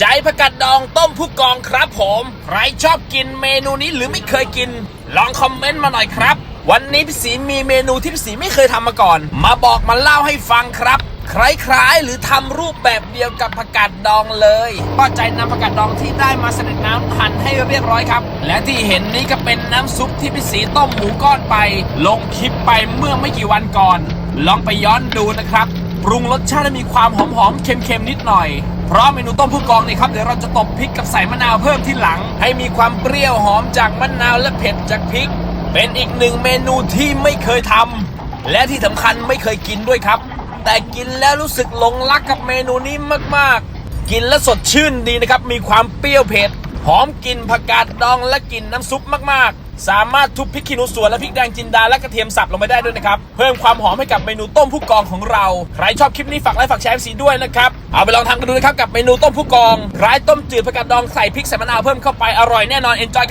ใจผักกาดดองต้มผู้กองครับผม ใครชอบกินเมนูนี้หรือไม่เคยกิน ลองคอมเมนต์มาหน่อยครับ วันนี้พี่สีมีเมนูที่พี่สีไม่เคยทำมาก่อน มาบอกมาเล่าให้ฟังครับคล้ายๆ หรือทำรูปแบบเดียวกับผักกาดดองเลยป้าใจนำผักกาดดองที่ได้มาเสด็จน้ำหั่นให้เรียบร้อยครับ และที่เห็นนี้ก็เป็นน้ำซุปที่พี่สีต้มหมูก้อนไป ลงคลิปไปเมื่อไม่กี่วันก่อน ลองไปย้อนดูนะครับ ปรุงรสชาติมีความหอมๆเค็มๆนิดหน่อย เพราะเมนูต้มผู้กองนี่ครับเดี๋ยวเราจะตบพริกกับใส่มะนาวเพิ่มที่หลัง ให้มีความเปรี้ยวหอมจากมะนาวและเผ็ดจากพริก เป็นอีกหนึ่งเมนูที่ไม่เคยทำและที่สำคัญไม่เคยกินด้วยครับ แต่กินแล้วรู้สึกหลงรักกับเมนูนี้มากๆ กินแล้วสดชื่นดีนะครับมีความเปรี้ยวเผ็ดหอมกลิ่นผักกาดดองและกลิ่นน้ำซุปมากๆ สามารถทุบพริกขี้หนูสวนและพริกแดงจินดาและกระเทียมสับลงไปได้ด้วยนะครับ เพิ่มความหอมให้กับเมนูต้มผู้กองของเรา ใครชอบคลิปนี้ฝากไลค์ฝากแชร์สีด้วยนะครับ เอาไปลองทำกันดูนะครับกับเมนูต้มผู้กอง ร้ายต้มจืดผักกาดดองใส่พริกใส่มะนาวเพิ่มเข้าไปอร่อยแน่นอนเอนจอยครับ